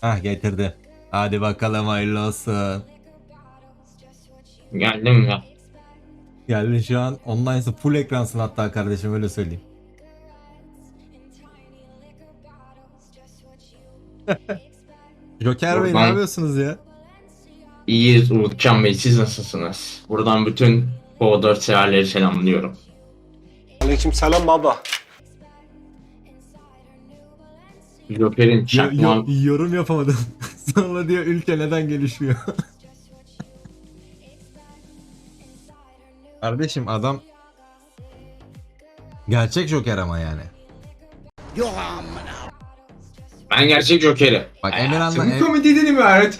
Hah getirdi. Hadi bakalım hayırlı olsun. Geldim ya. Geldin şu an online'sı full ekransın hatta kardeşim öyle söyleyeyim. Joker Bey ne Buradan- yapıyorsunuz ya? İyiyiz Umutcan Bey siz nasılsınız? Buradan bütün Power 4 severleri selamlıyorum. Aleykümselam baba. Joker'in Yo- çakma... yo- yorum yapamadım. Sonra diyor ülke neden gelişmiyor? Kardeşim adam gerçek Joker ama yani. Ben gerçek Joker'i. Bak Emirhan'la Hayatım Em- komediden ibaret.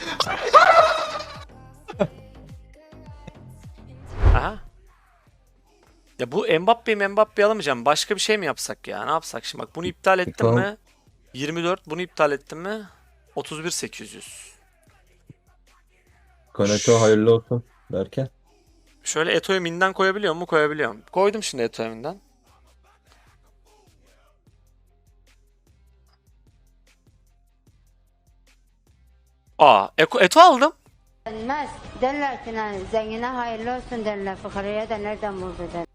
Aha. Ya bu Mbappe'yi Mbappe'yi alamayacağım. Başka bir şey mi yapsak ya? Ne yapsak şimdi? Bak bunu iptal ettim Tamam. mi? 24 bunu iptal ettim mi? 31 800. Koneto hayırlı olsun derken. Şöyle Eto'yu minden koyabiliyor mu? Koyabiliyorum. Koydum şimdi Eto'yu minden. Aa, Eko, Eto aldım. Denmez. Derler ki yani zengine hayırlı olsun derler. Fukaraya da nereden buldu derler.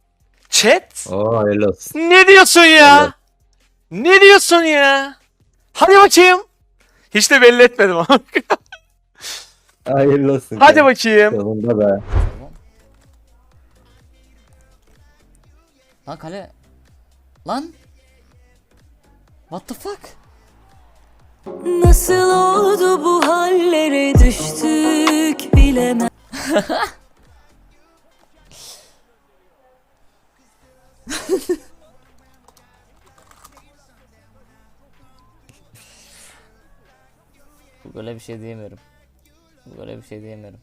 Chat. Oo hayırlı olsun. Ne diyorsun ya? Ne diyorsun ya? Hadi bakayım. Hiç de belli etmedim ama. Hayırlı olsun. Hadi bakayım. Sonunda be. Lan kale. Lan. What the fuck? Nasıl oldu bu hallere düştük bilemem. Böyle bir şey diyemiyorum. Böyle bir şey diyemiyorum.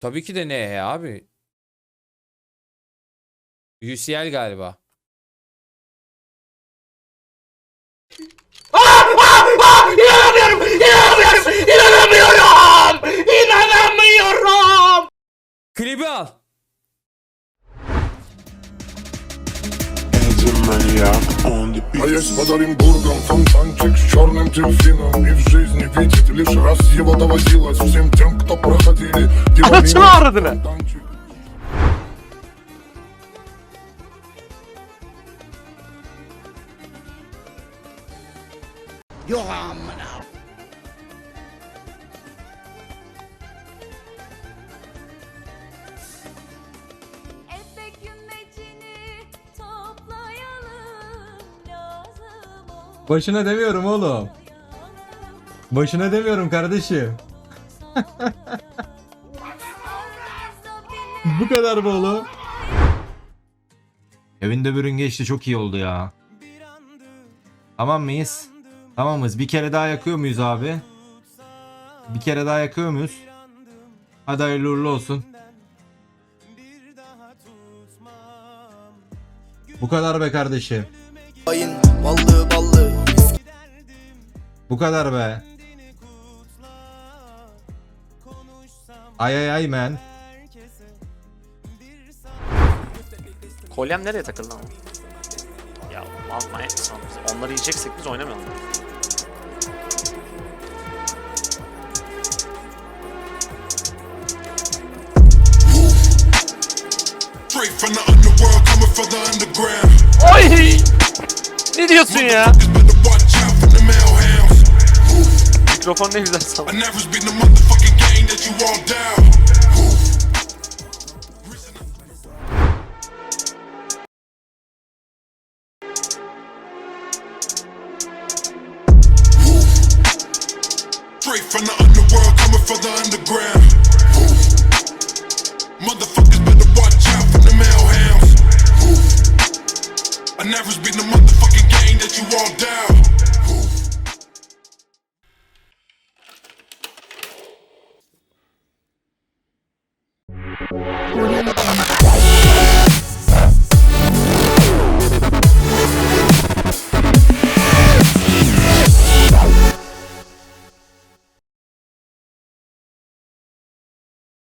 Tabii ki de ne abi? UCL galiba. İnanamıyorum! İnanamıyorum! İnanamıyorum! İnanamıyorum! Klibi al. А есть под Оренбургом фонтанчик с черным дельфином И в жизни видеть лишь раз его доводилось Всем тем, кто проходили его Anasını мимо. avradını. Фонтанчик. Efek Başına demiyorum oğlum. Başına demiyorum kardeşim. Bu kadar mı oğlum? Evinde bürün geçti çok iyi oldu ya. Tamam mıyız? Tamamız. Bir kere daha yakıyor muyuz abi? Bir kere daha yakıyor muyuz? Hadi hayırlı uğurlu olsun. Bu kadar be kardeşim. Ballı ballı. Bu kadar be. Ay ay ay man. Kolyem nereye takıldı ama? Ya oğlum? Biz Onları yiyeceksek biz oynamayalım. Oy! Ne diyorsun ya? You all down. Straight from the underworld, coming for the underground. Motherfuckers better watch out for the hellhounds. I never been the motherfucking game that you all down. Audio